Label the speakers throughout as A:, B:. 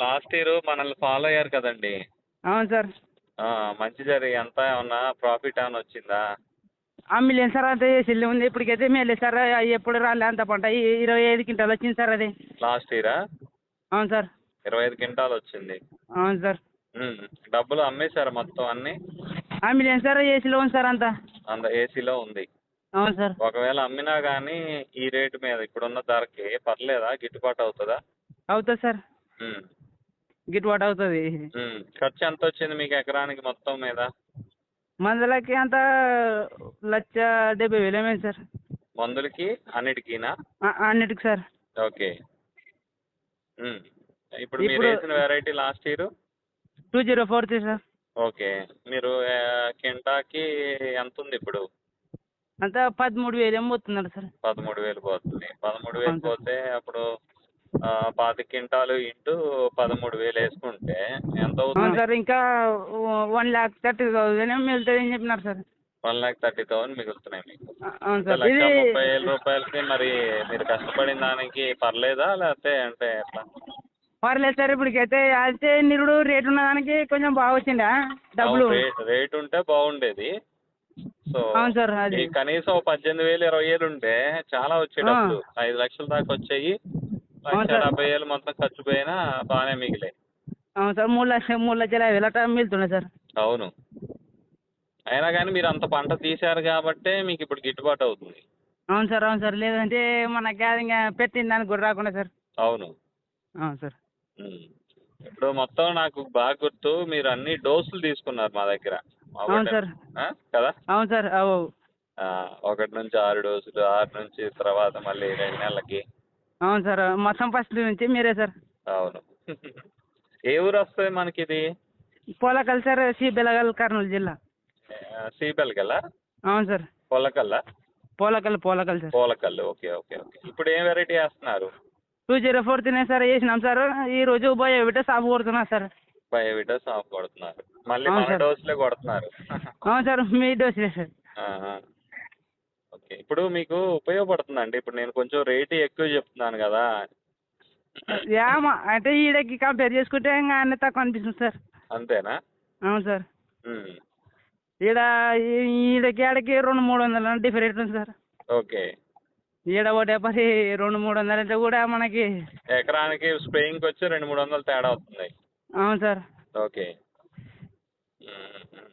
A: Last year మనల్ని follow అయ్యారు కదండి.
B: అవును సార్.
A: మంచి జరిగి ఎంత ఏమన్నా ప్రాఫిట్ ఏమైనా వచ్చిందా?
B: మిలియన్ సార్ అంతే చేసి ఉంది ఇప్పటికైతే మేలే సార్. అవి ఎప్పుడు రాలే అంత పంట. ఈ ఇరవై ఐదు క్వింటాలు వచ్చింది సార్ అది.
A: లాస్ట్ ఇయరా?
B: అవును సార్.
A: ఇరవై ఐదు క్వింటాలు వచ్చింది.
B: అవును సార్.
A: డబ్బులు అమ్మేశారు మొత్తం అన్ని?
B: మిలియన్ సార్ ఏసీలో ఉంది సార్ అంతా.
A: అంత ఏసీలో ఉంది.
B: అవును సార్.
A: ఒకవేళ అమ్మినా కానీ ఈ రేటు మీద ఇప్పుడున్న ధరకి పర్లేదా? గిట్టుబాటు అవుతుందా?
B: అవుతుంది సార్. గిట్టుబాటు అవుతుంది.
A: ఖర్చు ఎంత వచ్చింది మీకు ఎకరానికి మొత్తం మీద?
B: మందులకి అంత లక్ష డెబ్బై వేలు ఏమైంది సార్.
A: మందులకి? అన్నిటికీనా?
B: అన్నిటికి సార్.
A: ఓకే. ఇప్పుడు మీరు వేసిన variety last year?
B: Two zero four three sir.
A: Okay. మీరు కింటాకి ఎంత ఉంది ఇప్పుడు?
B: అంతా పదమూడు వేలు ఏమో పోతున్నాడు సార్.
A: పదమూడు వేలు పోతుంది. పదమూడు వేలు. పోతే అప్పుడు పాతి క్వింటాలు ఇంటూ పదమూడు వేలు వేసుకుంటే ఎంత
B: అవును
A: అవుతుంది
B: సార్ ఇంకా వన్ ల్యాక్ థర్టీ థౌసండ్ ఏమో మిగులుతుంది అని చెప్పినారు sir.
A: One lakh thirty thousand మిగులుతున్నాయి మీకు.
B: అవును సార్.
A: లక్ష
B: ఇది
A: ముప్పై వేల రూపాయలకి మరి మీరు కష్టపడిన దానికి పర్లేదా లేకపోతే అంటే ఎట్లా?
B: పర్లేదు సార్ ఇప్పటికైతే అయితే నిరుడు రేట్ ఉన్న దానికి కొంచెం బాగా వచ్చిందా డబ్బులు?
A: రేట్ రేట్ ఉంటే బాగుండేది. సో
B: అవును సార్ అది.
A: ఈ కనీసం ఓ పద్దెనిమిది వేలు ఇరవై వేలు ఉంటే చాలా వచ్చే
B: ఆ.
A: డబ్బులు ఐదు లక్షల దాకా వచ్చాయి. లక్ష
B: సార్.
A: డెబ్బై వేలు మొత్తం ఖర్చు పోయినా బాగానే మిగిలాయి.
B: అవును సార్ మూడు లక్షల మూడు లక్షల యాభై వేలు అట్లా మిగులుతున్నాయి సార్.
A: అవును. అయినా కానీ మీరు అంత పంట తీశారు కాబట్టే మీకు ఇప్పుడు గిట్టుబాటు అవుతుంది.
B: అవును సార్ అవును సార్. లేదంటే అది ఇంకా పెట్టిన దానికి కూడా రాకుండా సార్.
A: అవును.
B: అవును సార్.
A: ఇప్పుడు మొత్తం నాకు బాగా గుర్తు మీరు అన్ని డోసులు తీసుకున్నారు మా దగ్గర.
B: అవును సార్?
A: కదా?
B: అవును సార్ అవు.
A: ఒకటి నుంచి ఆరు డోసులు ఆరు నుంచి తర్వాత మళ్ళీ రెండు నెలలకి.
B: అవును సార్ మొత్తం ఫస్ట్ నుంచి మీరే సార్.
A: అవును. ఏ ఊరు వస్తుంది మనకి ఇది
B: పోలకల్ సార్ సి బెలగల్ కర్నూలు జిల్లా.
A: సీబెల్ గల
B: అవును సార్.
A: పొలకల్ల?
B: పోలకల్ పోలకల్ సార్.
A: పోలకల్లు ఓకే ఓకే ఓకే. ఇప్పుడు ఏం వెరైటీ వేస్తున్నారు?
B: టూ జీరో ఫోర్ తినే సార్ వేసినాం సార్. ఈ రోజు బిడ్డ సాగు కొడుతున్నా సార్.
A: బయోవిటా సాఫ్ కొడుతున్నారు. మళ్ళీ మన. డోసులే కొడుతున్నారు.
B: అవును సార్ మీ డోసులే సార్.
A: ఇప్పుడు మీకు ఉపయోగపడుతుందండి. ఇప్పుడు నేను కొంచెం రేటు ఎక్కువ చెప్తున్నాను కదా.
B: యామ అంటే ఈడకి కంపేర్ చేసుకుంటే ఇంకా అన్ని తక్కువ అనిపిస్తుంది సార్.
A: అంతేనా?
B: అవును సార్.
A: ఉమ్.
B: ఈడ ఈ- ఈడకి ఆడకి రెండు మూడు వందల డిఫరెంట్ ఉంది సార్.
A: ఓకే.
B: ఈడ ఒకటే పది రెండు మూడు వందలు అంటే కూడా మనకి
A: ఎకరానికి స్ప్రేయింగ్కి వచ్చి రెండు మూడు వందలు తేడా అవుతుంది.
B: అవును సార్.
A: ఓకే. ఉమ్.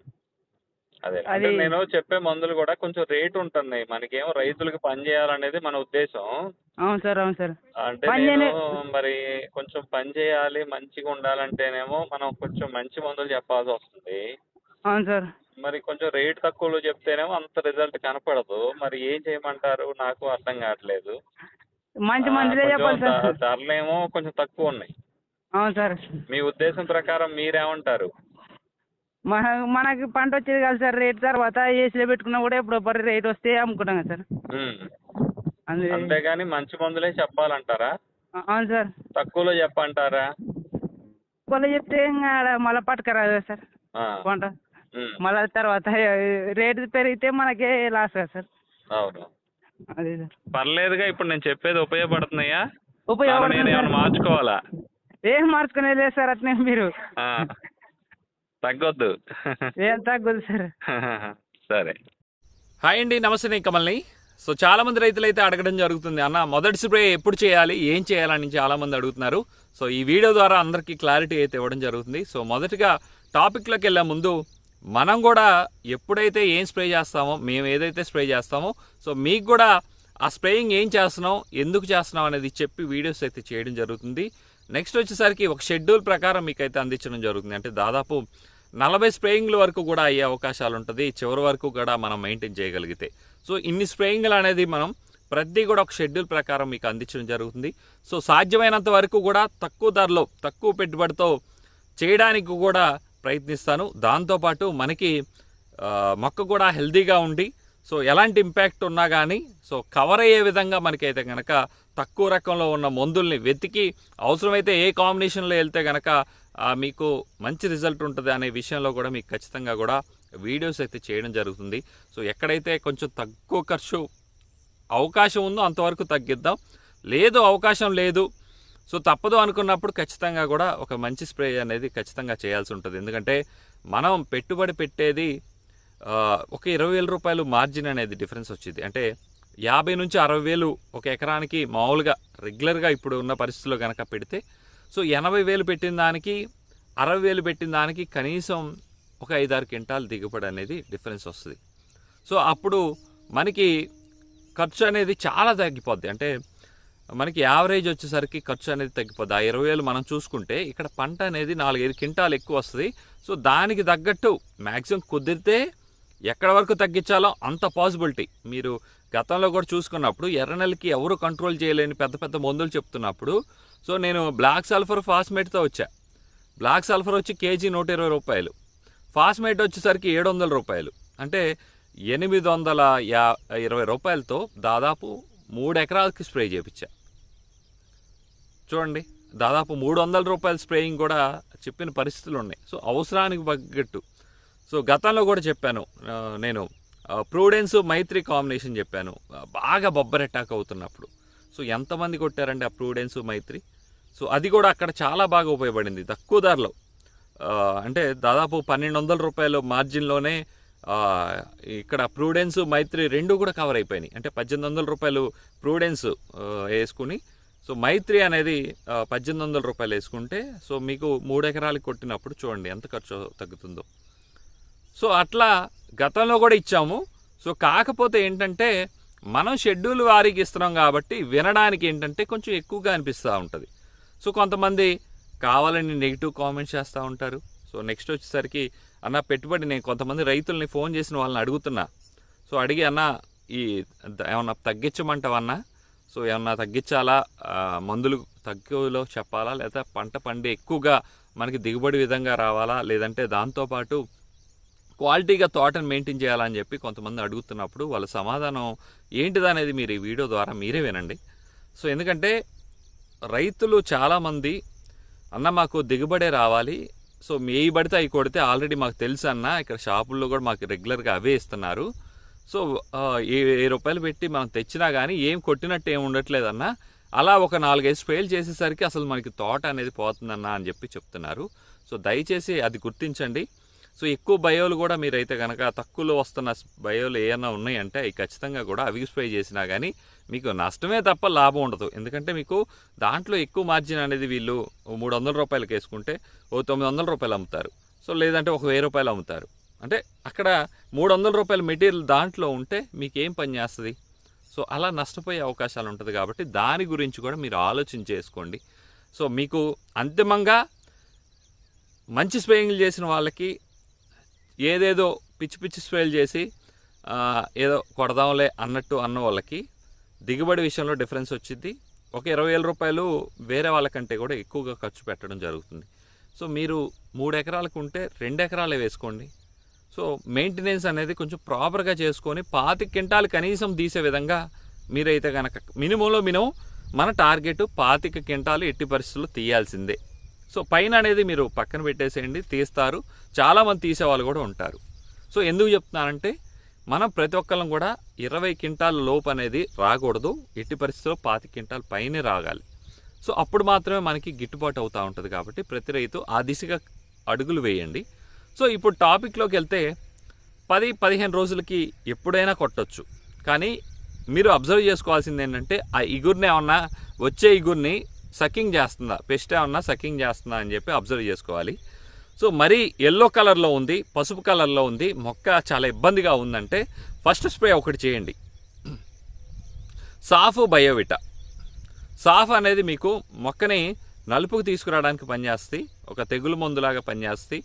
A: అదే.
B: అది-
A: నేను చెప్పే మందులు కూడా కొంచెం రేటు ఉంటుంది మనకేమో రైతులకు పని చేయాలనేది మన ఉద్దేశం.
B: అవును సార్ అవును సార్.
A: అంటే నేను మరి కొంచెం పని చేయాలి మంచిగా ఉండాలంటేనేమో మనం కొంచెం మంచి మందులు చెప్పాల్సి వస్తుంది.
B: అవును సార్.
A: మరి కొంచెం రేట్ తక్కువలో చెప్తేనేమో అంత రిజల్ట్ కనపడదు. మరి ఏం చేయమంటారు? నాకు అర్థం కావట్లేదు.
B: మంచి మందులే చెప్పాలి సార్.
A: ధరలేమో కొంచెం తక్కువ ఉన్నాయి.
B: అవును సార్.
A: మీ ఉద్దేశం ప్రకారం మీరేమంటారు?
B: మన మనకి పంట వచ్చేది కాదు సార్ రేట్ తర్వాత ఏసీలో పెట్టుకున్నా కూడా ఎప్పుడో పరి రేట్ వస్తే అమ్ముకుంటాం కదా సార్. అందుకే.
A: అంతేగాని మంచి మందులే చెప్పాలంటారా?
B: అవును సార్.
A: తక్కువలో చెప్పంటారా?
B: వాళ్ళు చెప్తే ఇంకా మళ్ళీ పట్టుకరాదు కదా సార్. పంట. మళ్ళీ తర్వాత రేటు పెరిగితే మనకే లాస్ కదా సార్.
A: అవును.
B: అదే సార్.
A: పర్లేదుగా ఇప్పుడు నేను చెప్పేది ఉపయోగపడుతున్నాయా?
B: ఉపయోగపడుతుంది.
A: మార్చుకోవాలా?
B: ఏం మార్చుకునేది లేదు సార్ అట్నే మీరు.
A: తగ్గొద్దు.
B: ఏం తగ్గదు సార్.
A: సరే.
C: హాయ్ అండి నమస్తే నేను కమల్ని. సో చాలా మంది రైతులు అయితే అడగడం జరుగుతుంది అన్న మొదటి స్ప్రే ఎప్పుడు చేయాలి? ఏం చేయాలని చాలా మంది అడుగుతున్నారు. సో ఈ వీడియో ద్వారా అందరికీ క్లారిటీ అయితే ఇవ్వడం జరుగుతుంది. సో మొదటిగా టాపిక్లోకి వెళ్ళే ముందు మనం కూడా ఎప్పుడైతే ఏం స్ప్రే చేస్తామో మేము ఏదైతే స్ప్రే చేస్తామో సో మీకు కూడా ఆ స్ప్రేయింగ్ ఏం చేస్తున్నాం ఎందుకు చేస్తున్నాం అనేది చెప్పి వీడియోస్ అయితే చేయడం జరుగుతుంది. నెక్స్ట్ వచ్చేసరికి ఒక షెడ్యూల్ ప్రకారం మీకు అయితే అందించడం జరుగుతుంది. అంటే దాదాపు నలభై స్ప్రేయింగ్ల వరకు కూడా అయ్యే అవకాశాలు ఉంటుంది. చివరి వరకు కూడా మనం మెయింటైన్ చేయగలిగితే. సో ఇన్ని స్ప్రేయింగ్లు అనేది మనం ప్రతి కూడా ఒక షెడ్యూల్ ప్రకారం మీకు అందించడం జరుగుతుంది. సో సాధ్యమైనంత వరకు కూడా తక్కువ ధరలో తక్కువ పెట్టుబడితో చేయడానికి కూడా ప్రయత్నిస్తాను. దాంతోపాటు మనకి మొక్క కూడా హెల్తీగా ఉండి సో ఎలాంటి ఇంపాక్ట్ ఉన్నా కానీ సో కవర్ అయ్యే విధంగా మనకైతే కనుక తక్కువ రకంలో ఉన్న మందుల్ని వెతికి అవసరమైతే ఏ కాంబినేషన్లో వెళ్తే కనుక మీకు మంచి రిజల్ట్ ఉంటుంది అనే విషయంలో కూడా మీకు ఖచ్చితంగా కూడా వీడియోస్ అయితే చేయడం జరుగుతుంది. సో ఎక్కడైతే కొంచెం తక్కువ ఖర్చు అవకాశం ఉందో అంతవరకు తగ్గిద్దాం. లేదు అవకాశం లేదు. సో తప్పదు అనుకున్నప్పుడు ఖచ్చితంగా కూడా ఒక మంచి స్ప్రే అనేది ఖచ్చితంగా చేయాల్సి ఉంటుంది. ఎందుకంటే మనం పెట్టుబడి పెట్టేది ఒక ఇరవై వేల రూపాయలు మార్జిన్ అనేది డిఫరెన్స్ వచ్చింది. అంటే యాభై నుంచి అరవై వేలు ఒక ఎకరానికి మామూలుగా రెగ్యులర్గా ఇప్పుడు ఉన్న పరిస్థితుల్లో కనుక పెడితే సో ఎనభై వేలు పెట్టిన దానికి అరవై వేలు పెట్టిన దానికి కనీసం ఒక ఐదారు క్వింటాల్ దిగుబడి అనేది డిఫరెన్స్ వస్తుంది. సో అప్పుడు మనకి ఖర్చు అనేది చాలా తగ్గిపోద్ది. అంటే మనకి యావరేజ్ వచ్చేసరికి ఖర్చు అనేది తగ్గిపోద్ది. ఆ ఇరవై వేలు మనం చూసుకుంటే ఇక్కడ పంట అనేది నాలుగైదు క్వింటాలు ఎక్కువ వస్తుంది. సో దానికి తగ్గట్టు మ్యాక్సిమం కుదిరితే ఎక్కడ వరకు తగ్గించాలో అంత పాసిబిలిటీ. మీరు గతంలో కూడా చూసుకున్నప్పుడు ఎర్రనెలకి ఎవరు కంట్రోల్ చేయలేని పెద్ద పెద్ద మందులు చెప్తున్నప్పుడు సో నేను బ్లాక్ సల్ఫర్ ఫాస్మేట్తో వచ్చా. బ్లాక్ సల్ఫర్ వచ్చి కేజీ నూట ఇరవై రూపాయలు. ఫాస్మేట్ వచ్చేసరికి ఏడు వందల రూపాయలు. అంటే ఎనిమిది వందల యా ఇరవై రూపాయలతో దాదాపు మూడు ఎకరాలకి స్ప్రే చేయించా చూడండి దాదాపు మూడు వందల రూపాయల స్ప్రేయింగ్ కూడా చెప్పిన పరిస్థితులు ఉన్నాయి. సో అవసరానికి తగ్గట్టు. సో గతంలో కూడా చెప్పాను నేను ప్రూడెన్స్ మైత్రి కాంబినేషన్ చెప్పాను. బాగా బొబ్బర్ అవుతున్నప్పుడు. సో ఎంతమంది కొట్టారండి ఆ ప్రూడెన్స్ మైత్రి సో అది కూడా అక్కడ చాలా బాగా ఉపయోగపడింది. తక్కువ ధరలో. అంటే దాదాపు పన్నెండు వందల రూపాయలు మార్జిన్లోనే ఇక్కడ ప్రూడెన్స్ మైత్రి రెండు కూడా కవర్ అయిపోయినాయి. అంటే పద్దెనిమిది వందల రూపాయలు ప్రూడెన్స్ వేసుకుని సో మైత్రి అనేది పద్దెనిమిది వందల రూపాయలు వేసుకుంటే సో మీకు మూడు ఎకరాలకు కొట్టినప్పుడు చూడండి ఎంత ఖర్చు తగ్గుతుందో. సో అట్లా గతంలో కూడా ఇచ్చాము. సో కాకపోతే ఏంటంటే మనం షెడ్యూల్ వారికి ఇస్తున్నాం కాబట్టి వినడానికి ఏంటంటే కొంచెం ఎక్కువగా అనిపిస్తూ ఉంటుంది. సో కొంతమంది కావాలని నెగిటివ్ కామెంట్స్ చేస్తూ ఉంటారు. సో నెక్స్ట్ వచ్చేసరికి అన్న పెట్టుబడి నేను కొంతమంది రైతుల్ని ఫోన్ చేసిన వాళ్ళని అడుగుతున్నా. సో అడిగి అన్న ఈ ద- ఏమన్నా తగ్గించమంటావన్నా? సో ఏమన్నా తగ్గించాలా? మందులు తక్కువలో చెప్పాలా? లేదా పంట పండి ఎక్కువగా మనకి దిగుబడి విధంగా రావాలా? లేదంటే దాంతోపాటు క్వాలిటీగా తోటను మెయింటైన్ చేయాలని చెప్పి కొంతమంది అడుగుతున్నప్పుడు వాళ్ళ సమాధానం ఏంటిదనేది మీరు ఈ వీడియో ద్వారా మీరే వినండి. సో ఎందుకంటే రైతులు చాలామంది అన్న మాకు దిగుబడే రావాలి. సో ఏ పడితే అవి కొడితే ఆల్రెడీ మాకు తెలుసు అన్న ఇక్కడ షాపుల్లో కూడా మాకు రెగ్యులర్గా అవే ఇస్తున్నారు. సో ఏ వెయ్యి రూపాయలు పెట్టి మనం తెచ్చినా కానీ ఏం కొట్టినట్టు ఏం ఉండట్లేదు అన్న అలా ఒక నాలుగైదు స్ప్రేలు చేసేసరికి అసలు మనకి తోట అనేది పోతుందన్న అని చెప్పి చెప్తున్నారు. సో దయచేసి అది గుర్తించండి. సో ఎక్కువ బయోలు కూడా మీరైతే కనుక తక్కువలో వస్తున్న బయోలు ఏమైనా ఉన్నాయంటే అవి ఖచ్చితంగా కూడా అవి స్ప్రే చేసినా కానీ మీకు నష్టమే తప్ప లాభం ఉండదు. ఎందుకంటే మీకు దాంట్లో ఎక్కువ మార్జిన్ అనేది వీళ్ళు ఓ మూడు వందల రూపాయలకి వేసుకుంటే ఓ తొమ్మిది వందల రూపాయలు అమ్ముతారు. సో లేదంటే ఒక వెయ్యి రూపాయలు అమ్ముతారు. అంటే అక్కడ మూడు వందల రూపాయల మెటీరియల్ దాంట్లో ఉంటే మీకు ఏం పని చేస్తుంది? సో అలా నష్టపోయే అవకాశాలు ఉంటుంది కాబట్టి దాని గురించి కూడా మీరు ఆలోచన చేసుకోండి. సో మీకు అంతిమంగా మంచి స్ప్రేయింగ్లు చేసిన వాళ్ళకి ఏదేదో పిచ్చి పిచ్చి స్ప్రేలు చేసి ఏదో కొడదాంలే అన్నట్టు అన్న వాళ్ళకి దిగుబడి విషయంలో డిఫరెన్స్ వచ్చింది ఒక ఇరవై వేల రూపాయలు వేరే వాళ్ళకంటే కూడా ఎక్కువగా ఖర్చు పెట్టడం జరుగుతుంది. సో మీరు మూడు ఎకరాలకు ఉంటే రెండు ఎకరాలే వేసుకోండి. సో మెయింటెనెన్స్ అనేది కొంచెం ప్రాపర్గా చేసుకొని పాతి క్వింటాలు కనీసం తీసే విధంగా మీరైతే కనుక మినిమంలో మినిమం మన టార్గెట్ పాతిక క్వింటాలు ఎట్టి పరిస్థితుల్లో తీయాల్సిందే. సో పైన అనేది మీరు పక్కన పెట్టేసేయండి తీస్తారు. చాలామంది తీసేవాళ్ళు కూడా ఉంటారు. సో ఎందుకు చెప్తున్నానంటే మనం ప్రతి ఒక్కళ్ళం కూడా ఇరవై క్వింటాల లోపు అనేది రాకూడదు. ఎట్టి పరిస్థితిలో పాతి క్వింటాల్ పైనే రాగాలి. సో అప్పుడు మాత్రమే మనకి గిట్టుబాటు అవుతూ ఉంటుంది కాబట్టి ప్రతి రైతు ఆ దిశగా అడుగులు వేయండి. సో ఇప్పుడు టాపిక్లోకి వెళ్తే పది పదిహేను రోజులకి ఎప్పుడైనా కొట్టచ్చు. కానీ మీరు అబ్జర్వ్ చేసుకోవాల్సింది ఏంటంటే ఆ ఇగురిని ఏమన్నా వచ్చే ఇగురిని సకింగ్ చేస్తుందా? పెస్ట్ ఏమన్నా సకింగ్ చేస్తుందా అని చెప్పి అబ్జర్వ్ చేసుకోవాలి. సో మరీ ఎల్లో కలర్లో ఉంది పసుపు కలర్లో ఉంది మొక్క చాలా ఇబ్బందిగా ఉందంటే ఫస్ట్ స్ప్రే ఒకటి చేయండి. సాఫ్ బయోవిటా. సాఫ్ అనేది మీకు మొక్కని నలుపుకు తీసుకురావడానికి పనిచేస్తుంది ఒక తెగులు మందులాగా పనిచేస్తుంది.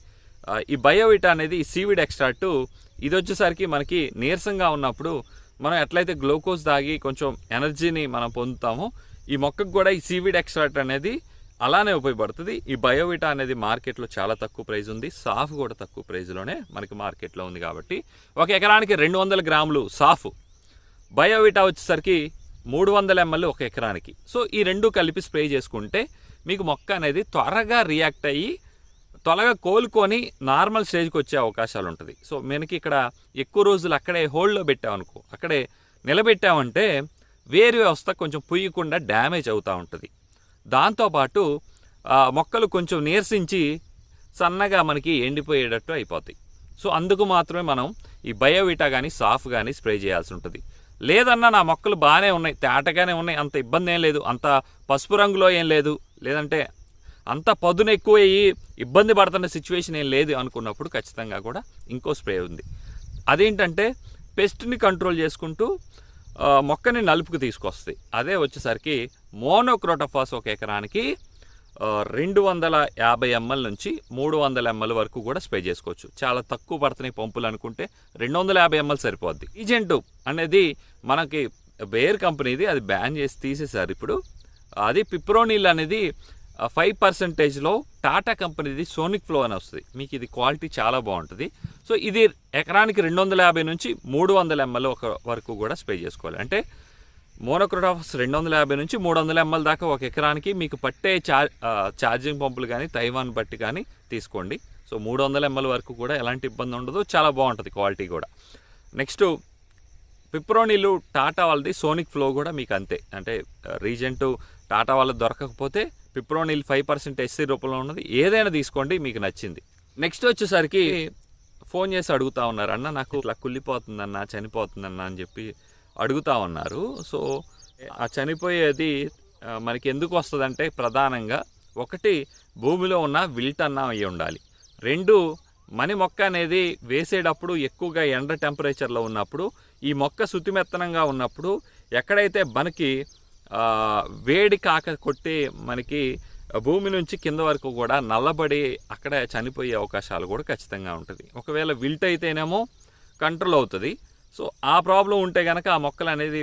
C: ఈ బయోవిటా అనేది సీవిడ్ ఎక్స్ట్రాక్ట్ ఇది వచ్చేసరికి మనకి నీరసంగా ఉన్నప్పుడు మనం ఎట్లయితే గ్లూకోజ్ తాగి కొంచెం ఎనర్జీని మనం పొందుతామో ఈ మొక్కకు కూడా ఈ సీవిడ్ ఎక్స్ట్రాక్ట్ అనేది అలానే ఉపయోగపడుతుంది. ఈ బయోవిటా అనేది మార్కెట్లో చాలా తక్కువ ప్రైస్ ఉంది. సాఫ్ కూడా తక్కువ ప్రైస్లోనే మనకి మార్కెట్లో ఉంది కాబట్టి. ఒక ఎకరానికి రెండు వందల గ్రాములు సాఫ్. బయోవిటా వచ్చేసరికి మూడు వందల ఎంఎల్ ఒక ఎకరానికి. సో ఈ రెండు కలిపి స్ప్రే చేసుకుంటే మీకు మొక్క అనేది త్వరగా రియాక్ట్ అయ్యి త్వరగా కోలుకొని నార్మల్ స్టేజ్కి వచ్చే అవకాశాలు ఉంటుంది. సో మనకి ఇక్కడ ఎక్కువ రోజులు అక్కడే హోల్డ్లో పెట్టామనుకో అక్కడే నిలబెట్టామంటే వేరు వ్యవస్థ కొంచెం పుయ్యకుండా డ్యామేజ్ అవుతూ ఉంటుంది. దాంతోపాటు మొక్కలు కొంచెం నీరసించి సన్నగా మనకి ఎండిపోయేటట్టు అయిపోతాయి. సో అందుకు మాత్రమే మనం ఈ బయోవిటా కానీ సాఫ్ కానీ స్ప్రే చేయాల్సి ఉంటుంది. లేదన్నా నా మొక్కలు బాగానే ఉన్నాయి తేటగానే ఉన్నాయి అంత ఇబ్బంది ఏం లేదు అంత పసుపు రంగులో ఏం లేదు లేదంటే అంత పదును ఎక్కువ అయ్యి ఇబ్బంది పడుతున్న సిచ్యువేషన్ ఏం లేదు అనుకున్నప్పుడు ఖచ్చితంగా కూడా ఇంకో స్ప్రే ఉంది. అదేంటంటే పెస్ట్ని కంట్రోల్ చేసుకుంటూ మొక్కని నలుపుకు తీసుకొస్తుంది అదే వచ్చేసరికి మోనోక్రోటోఫాస్ ఒక ఎకరానికి రెండు వందల యాభై ఎంఎల్ నుంచి మూడు వందల ఎంఎల్ వరకు కూడా స్ప్రే చేసుకోవచ్చు. చాలా తక్కువ పడుతున్నాయి పంపులు అనుకుంటే రెండు వందల యాభై ఎంఎల్ సరిపోద్ది. ఈజెంటు అనేది మనకి బేర్ కంపెనీది అది బ్యాన్ చేసి తీసేశారు ఇప్పుడు. అది పిప్రోనిల్ అనేది ఫైవ్ పర్సెంటేజ్లో టాటా కంపెనీది సోనిక్ ఫ్లో అని వస్తుంది. మీకు ఇది క్వాలిటీ చాలా బాగుంటుంది. సో ఇది ఎకరానికి రెండు వందల యాభై నుంచి మూడు వందల ఎంఎల్ ఒక వరకు కూడా స్ప్రే చేసుకోవాలి. అంటే మోనోక్రోటాఫస్ రెండు వందల యాభై నుంచి మూడు వందల ఎంఎల్ దాకా ఒక ఎకరానికి మీకు పట్టే చార్ ఛార్జింగ్ పంపులు కానీ తైవాన్ బట్టి కానీ తీసుకోండి. సో మూడు వందల ఎంఎల్ వరకు కూడా ఎలాంటి ఇబ్బంది ఉండదు. చాలా బాగుంటుంది క్వాలిటీ కూడా. నెక్స్ట్ పిప్రోనీలు టాటా వాళ్ళది సోనిక్ ఫ్లో కూడా మీకు అంతే. అంటే రీజెంట్ టాటా వాళ్ళది దొరకకపోతే పిప్రోనీల్ ఫైవ్ పర్సెంట్ ఎస్సీ రూపంలో ఉన్నది. ఏదైనా తీసుకోండి మీకు నచ్చింది. నెక్స్ట్ వచ్చేసరికి ఫోన్ చేసి అడుగుతా ఉన్నారు. అన్న నాకు ఇట్లా కుళ్ళిపోతుందన్న చనిపోతుందన్న అని చెప్పి అడుగుతా ఉన్నారు. సో ఆ చనిపోయేది మనకి ఎందుకు వస్తుందంటే ప్రధానంగా ఒకటి భూమిలో ఉన్న విల్ట్ అన్నం అయి ఉండాలి. రెండు మని మొక్క అనేది వేసేటప్పుడు ఎక్కువగా ఎండ టెంపరేచర్లో ఉన్నప్పుడు ఈ మొక్క శుతిమెత్తనంగా ఉన్నప్పుడు ఎక్కడైతే మనకి వేడి కాక కొట్టి మనకి భూమి నుంచి కింద వరకు కూడా నల్లబడి అక్కడ చనిపోయే అవకాశాలు కూడా ఖచ్చితంగా ఉంటుంది. ఒకవేళ విల్ట్ అయితేనేమో కంట్రోల్ అవుతుంది. సో ఆ ప్రాబ్లం ఉంటే కనుక ఆ మొక్కలు అనేది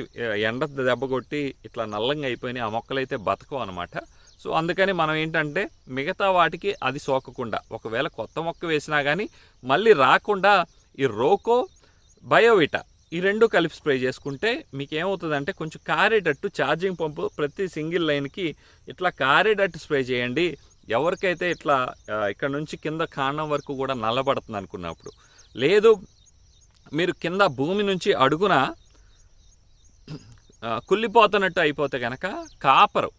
C: ఎండ దెబ్బ కొట్టి ఇట్లా నల్లంగా అయిపోయినాయి. ఆ మొక్కలు అయితే బతకవు అనమాట సో అందుకని మనం ఏంటంటే మిగతా వాటికి అది సోకకుండా ఒకవేళ కొత్త మొక్క వేసినా కానీ మళ్ళీ రాకుండా ఈ రోకో బయోవిటా ఈ రెండు కలిపి స్ప్రే చేసుకుంటే మీకు ఏమవుతుందంటే కొంచెం కారేటట్టు ఛార్జింగ్ పంపు ప్రతి సింగిల్ లైన్కి ఇట్లా కారేటట్టు స్ప్రే చేయండి. ఎవరికైతే ఇట్లా ఇక్కడ నుంచి కింద కాండం వరకు కూడా నల్లబడుతుంది అనుకున్నప్పుడు లేదు మీరు కింద భూమి నుంచి అడుగున కుళ్ళిపోతున్నట్టు అయిపోతే కనుక కాపర్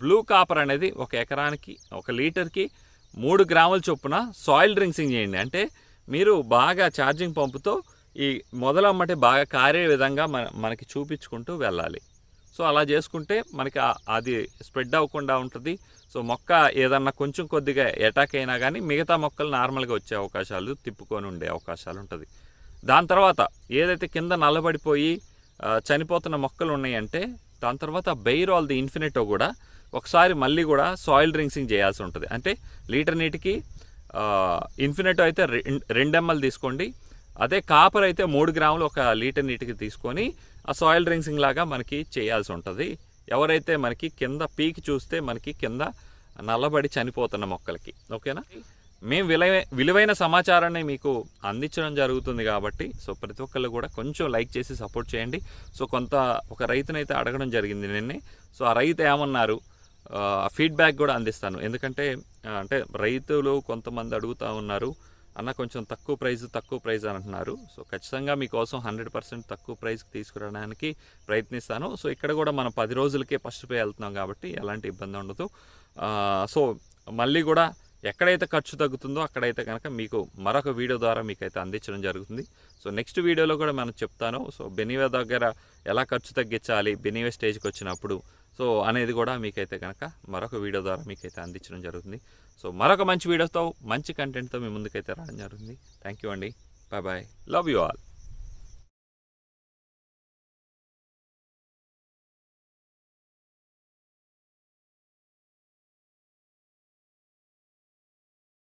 C: బ్లూ కాపర్ అనేది ఒక ఎకరానికి ఒక లీటర్కి మూడు గ్రాముల చొప్పున సాయిల్ డ్రింక్సింగ్ చేయండి. అంటే మీరు బాగా ఛార్జింగ్ పంపుతో ఈ మొదలమ్మటే బాగా కారే విధంగా మన మనకి చూపించుకుంటూ వెళ్ళాలి. సో అలా చేసుకుంటే మనకి అది స్ప్రెడ్ అవ్వకుండా ఉంటుంది. సో మొక్క ఏదన్నా కొంచెం కొద్దిగా అటాక్ అయినా కానీ మిగతా మొక్కలు నార్మల్గా వచ్చే అవకాశాలు తిప్పుకొని ఉండే అవకాశాలు ఉంటుంది. దాని తర్వాత ఏదైతే కింద నల్లబడిపోయి చనిపోతున్న మొక్కలు ఉన్నాయంటే దాని తర్వాత బెయిరాల్ది ఇన్ఫినిటో కూడా ఒకసారి మళ్ళీ కూడా సాయిల్ డ్రింక్సింగ్ చేయాల్సి ఉంటుంది. అంటే లీటర్ నీటికి ఇన్ఫినిటో అయితే రెండు ఎంఎల్ తీసుకోండి. అదే కాపర్ అయితే మూడు గ్రాములు ఒక లీటర్ నీటికి తీసుకొని ఆ సాయిల్ డ్రింక్సింగ్ లాగా మనకి చేయాల్సి ఉంటుంది. ఎవరైతే మనకి కింద పీకి చూస్తే మనకి కింద నల్లబడి చనిపోతున్న మొక్కలకి. ఓకేనా? మేము విలువ విలువైన సమాచారాన్ని మీకు అందించడం జరుగుతుంది కాబట్టి సో ప్రతి ఒక్కళ్ళు కూడా కొంచెం లైక్ చేసి సపోర్ట్ చేయండి. సో కొంత ఒక రైతునైతే అడగడం జరిగింది నిన్నే. సో ఆ రైతు ఏమన్నారు? ఫీడ్బ్యాక్ కూడా అందిస్తాను. ఎందుకంటే అంటే రైతులు కొంతమంది అడుగుతూ ఉన్నారు అన్న కొంచెం తక్కువ ప్రైజ్ తక్కువ ప్రైజ్ అని అంటున్నారు. సో ఖచ్చితంగా మీకోసం హండ్రెడ్ పర్సెంట్ తక్కువ ప్రైజ్కి తీసుకురావడానికి ప్రయత్నిస్తాను. సో ఇక్కడ కూడా మనం పది రోజులకే ఫస్ట్ పే వెళ్తున్నాం కాబట్టి ఎలాంటి ఇబ్బంది ఉండదు. సో మళ్ళీ కూడా ఎక్కడైతే ఖర్చు తగ్గుతుందో అక్కడైతే కనుక మీకు మరొక వీడియో ద్వారా మీకైతే అందించడం జరుగుతుంది. సో నెక్స్ట్ వీడియోలో కూడా మనం చెప్తాను. సో బెనివే దగ్గర ఎలా ఖర్చు తగ్గించాలి బెనివే స్టేజ్కి వచ్చినప్పుడు సో అనేది కూడా మీకైతే కనుక మరొక వీడియో ద్వారా మీకైతే అందించడం జరుగుతుంది. సో మరొక మంచి వీడియోతో మంచి కంటెంట్తో మీ ముందుకైతే రావడం జరుగుతుంది. థ్యాంక్ యూ అండి. Bye bye love you all